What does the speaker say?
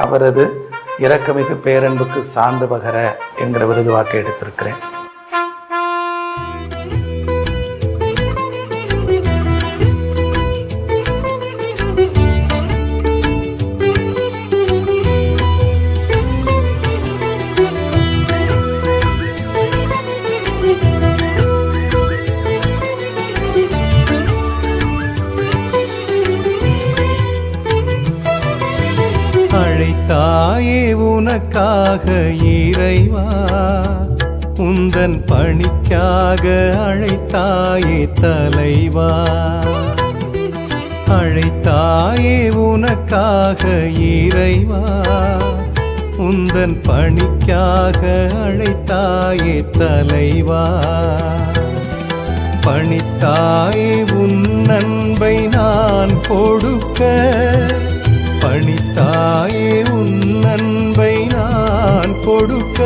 அவரது இறக்கமிகு பேரன்புக்கு சான்று பகர என்கிற விருது வாக்கு எடுத்திருக்கிறேன். அழைத்தாயே உனக்காக இறைவா? உந்தன் பணிக்காக அழைத்தாயே தலைவா? அழைத்தாயே உனக்காக இறைவா? உந்தன் பணிக்காக அழைத்தாயே தலைவா? பணித்தாயே உன் நண்பை நான் கொடுக்க பணித்தாயே உன் அன்பை நான் கொடுக்க